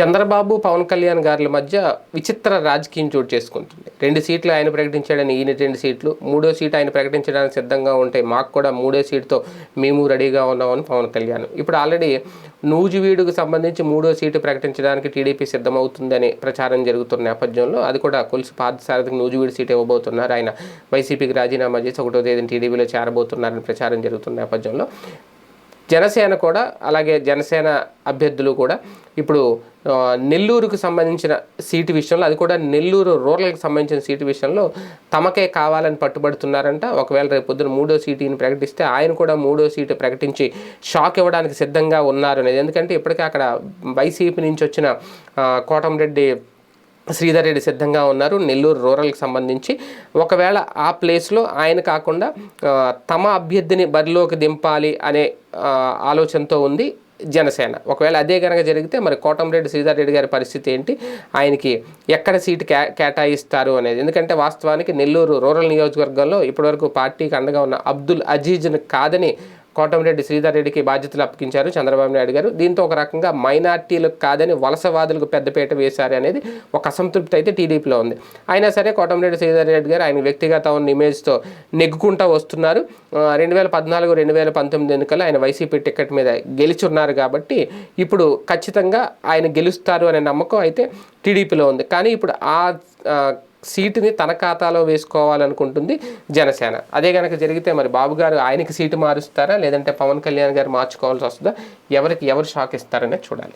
చంద్రబాబు పవన్ కళ్యాణ్ గారుల మధ్య విచిత్ర రాజకీయం చోటు చేసుకుంటుంది. రెండు సీట్లు ఆయన ప్రకటించాడని ఈయన రెండు సీట్లు. మూడో సీట్ ఆయన ప్రకటించడానికి సిద్ధంగా ఉంటే మాకు కూడా మూడో సీటుతో మేము రెడీగా ఉన్నామని పవన్ కళ్యాణ్. ఇప్పుడు ఆల్రెడీ నూజివీడుకు సంబంధించి మూడో సీటు ప్రకటించడానికి టీడీపీ సిద్ధమవుతుందని ప్రచారం జరుగుతున్న నేపథ్యంలో అది కూడా కొలుసు పార్థసారథికి నూజివీడు సీట్ ఇవ్వబోతున్నారు. ఆయన వైసీపీకి రాజీనామా చేసి ఒకటో తేదీన టీడీపీలో చేరబోతున్నారని ప్రచారం జరుగుతున్న నేపథ్యంలో జనసేన కూడా అలాగే జనసేన అభ్యర్థులు కూడా ఇప్పుడు నెల్లూరుకు సంబంధించిన సీటు విషయంలో అది కూడా నెల్లూరు రూరల్కి సంబంధించిన సీటు విషయంలో తమకే కావాలని పట్టుబడుతున్నారంట. ఒకవేళ రేపు పొద్దున మూడో సీటుని ప్రకటిస్తే ఆయన కూడా మూడో సీటు ప్రకటించి షాక్ ఇవ్వడానికి సిద్ధంగా ఉన్నారు అనేది. ఎందుకంటే ఇప్పటికే అక్కడ వైసీపీ నుంచి వచ్చిన కోటంరెడ్డి శ్రీధర్ రెడ్డి సిద్ధంగా ఉన్నారు. నెల్లూరు రూరల్కి సంబంధించి. ఒకవేళ ఆ ప్లేస్లో ఆయన కాకుండా తమ అభ్యర్థిని బరిలోకి దింపాలి అనే ఆలోచనతో ఉంది జనసేన. ఒకవేళ అదే కనుక జరిగితే మరి కోటంరెడ్డి శ్రీధర్ రెడ్డి గారి పరిస్థితి ఏంటి? ఆయనకి ఎక్కడ సీటు కే కేటాయిస్తారు అనేది. ఎందుకంటే వాస్తవానికి నెల్లూరు రూరల్ నియోజకవర్గంలో ఇప్పటివరకు పార్టీకి అండగా ఉన్న అబ్దుల్ అజీజ్ని కాదని కోటమిరెడ్డి శ్రీధర్ రెడ్డికి బాధ్యతలు అప్పగించారు చంద్రబాబు నాయుడు గారు. దీంతో ఒక రకంగా మైనార్టీలకు కాదని వలసవాదులకు పెద్దపీట వేశారు అనేది ఒక అసంతృప్తి అయితే టీడీపీలో ఉంది. అయినా సరే కోటమిరెడ్డి శ్రీధర్ రెడ్డి గారు ఆయన వ్యక్తిగత ఉన్న ఇమేజ్తో నెగ్గుకుంటూ వస్తున్నారు. రెండు వేల పద్నాలుగు రెండు వేల పంతొమ్మిది ఎన్నికల్లో ఆయన వైసీపీ టికెట్ మీద గెలిచున్నారు కాబట్టి ఇప్పుడు ఖచ్చితంగా ఆయన గెలుస్తారు అనే నమ్మకం అయితే టీడీపీలో ఉంది. కానీ ఇప్పుడు ఆ ఆ, సీటుని తన ఖాతాలో వేసుకోవాలనుకుంటుంది జనసేన. అదే కనుక జరిగితే మరి బాబు గారు ఆయనకి సీటు మారుస్తారా? లేదంటే పవన్ కళ్యాణ్ గారు మార్చుకోవాల్సి వస్తుందా? ఎవరికి ఎవరు షాక్ ఇస్తారనే చూడాలి.